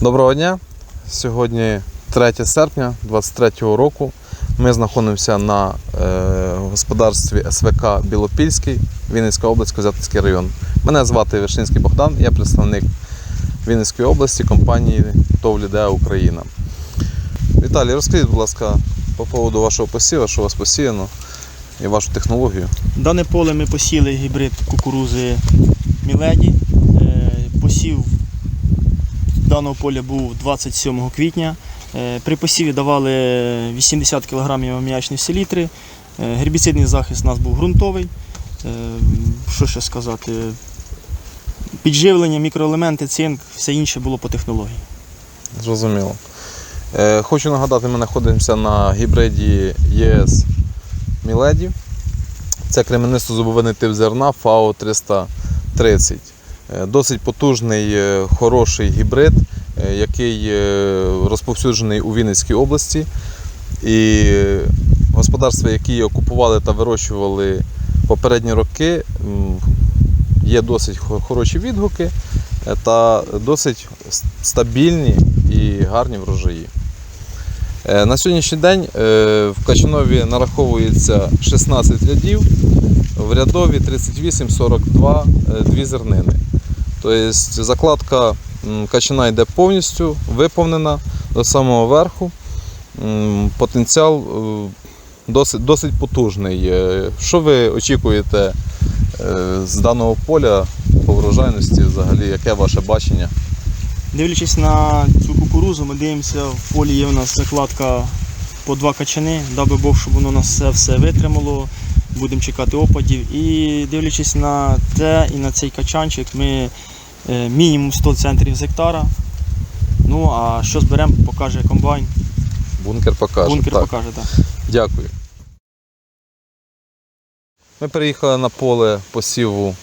Доброго дня. Сьогодні 3 серпня 2023 року. Ми знаходимося на е, господарстві СВК Білопільський, Вінницька область, Козятинський район. Мене звати Вишинський Богдан, я представник Вінницької області компанії Товлідеа Україна. Віталій, розкажіть, будь ласка, по поводу вашого посіву, що у вас посіяно і вашу технологію. Дане поле ми посіли гібрид кукурузи Міледі. Посів даного поля був 27 квітня. Е, При посіві давали 80 кг аміачної селітри. Гербіцидний захист у нас був ґрунтовий. Е, Що ще сказати? Підживлення, мікроелементи, цинк, все інше було по технології. Зрозуміло. Е, хочу нагадати, ми знаходимося на гібриді ЄС Міледі. Це кремінисто-зубовинний тип зерна ФАО 330. Е, Досить потужний, е, хороший гібрид, е, який розповсюджений у Вінницькій області. І господарства, які його купували та вирощували попередні роки, є досить хороші відгуки та досить стабільні і гарні врожаї. На сьогоднішній день в Качанові нараховується 16 рядів, в рядові 38-42 е, дві зернини. Тобто закладка качана йде повністю виповнена до самого верху. Потенціал е, досить, досить потужний. Що ви очікуєте е, з даного поля по врожайності, взагалі, яке ваше бачення? Дивлячись на цю кукурузу, ми дивимося, в полі є у нас закладка по два качани, даби Бог, щоб воно нас все, все витримало. Будемо чекати опадів. І дивлячись на те і на цей качанчик, ми е, мінімум 100 центрів з гектара. Ну а що зберемо, покаже комбайн. Бункер покаже. Бункер так. покаже, так. Дякую. Ми переїхали на поле посіву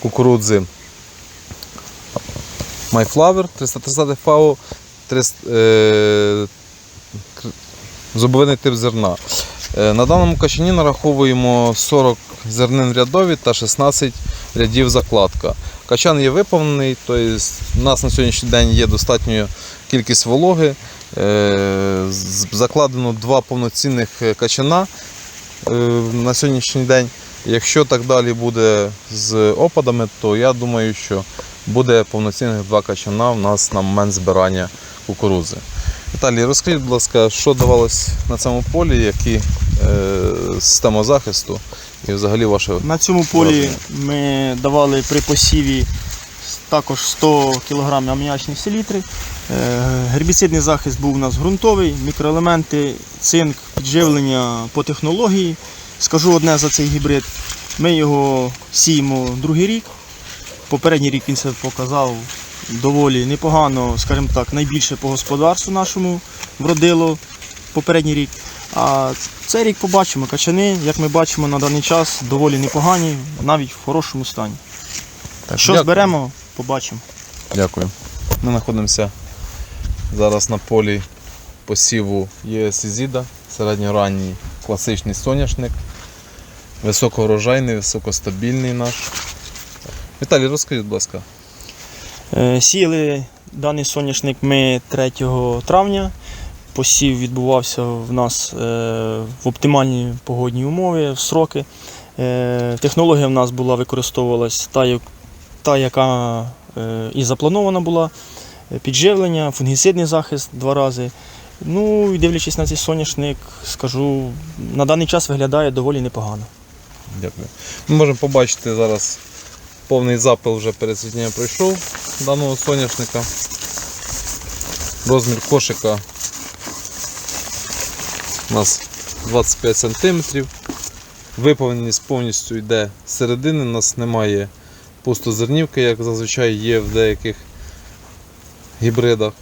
кукурудзи MyFlower 330 FAO, 300, е, зубовинний тип зерна. Е, на даному качані нараховуємо 40 зернин рядові та 16 рядів закладка. Качан є виповнений, тобто у нас на сьогоднішній день є достатньо кількість вологи. Е, Закладено два повноцінних е, качана на сьогоднішній день. Якщо так далі буде з опадами, то я думаю, що буде повноцінних два качана в нас на момент збирання кукурудзи. Віталій, розкажіть, будь ласка, що давалось на цьому полі, які система захисту і взагалі ваше На цьому полі Враження. ми давали при посіві також 100 кг аміачних селітри. Е, Гербіцидний захист був у нас ґрунтовий, мікроелементи, цинк, підживлення по технології. Скажу одне за цей гібрид. Ми його сіємо другий рік. Попередній рік він себе показав доволі непогано, скажімо так, найбільше по господарству нашому вродило попередній рік. А цей рік побачимо. Качани, як ми бачимо на даний час, доволі непогані, навіть в хорошому стані. Так, Що дякую. зберемо, побачимо. Дякую. Ми знаходимося зараз на полі посіву ЄСІЗІДа, середньоранній класичний соняшник, високоврожайний, високостабільний наш. Віталій, розкажіть, будь ласка. Е, Сіяли даний соняшник ми 3 травня. Посів відбувався в нас е, в оптимальні погодні умови, в сроки. Е, Технологія в нас була використовувалась та, та яка е, і запланована була. Підживлення, фунгіцидний захист два рази. Ну і дивлячись на цей соняшник, скажу, на даний час виглядає доволі непогано. Дякую. Ми можемо побачити зараз повний запил вже пересвітнення пройшов даного соняшника. Розмір кошика у нас 25 см. Виповненість повністю йде середини, у нас немає пустозернівки, як зазвичай є в деяких гібридах.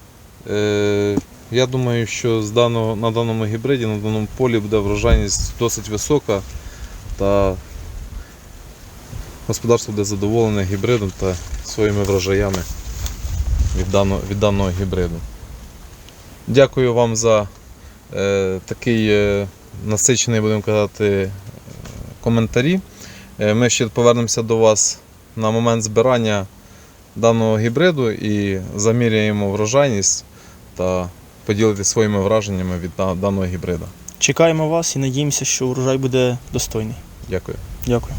Е, я думаю, що з даного, на даному гібриді, на даному полі буде врожайність досить висока та господарство буде задоволене гібридом та своїми врожаями від даного, від даного гібриду. Дякую вам за такий е, насичений, будемо казати, е, коментарі. Е, ми ще повернемося до вас на момент збирання даного гібриду і заміряємо врожайність та поділитися своїми враженнями від даного гібрида. Чекаємо вас і надіємося, що урожай буде достойний. Дякую. Дякую.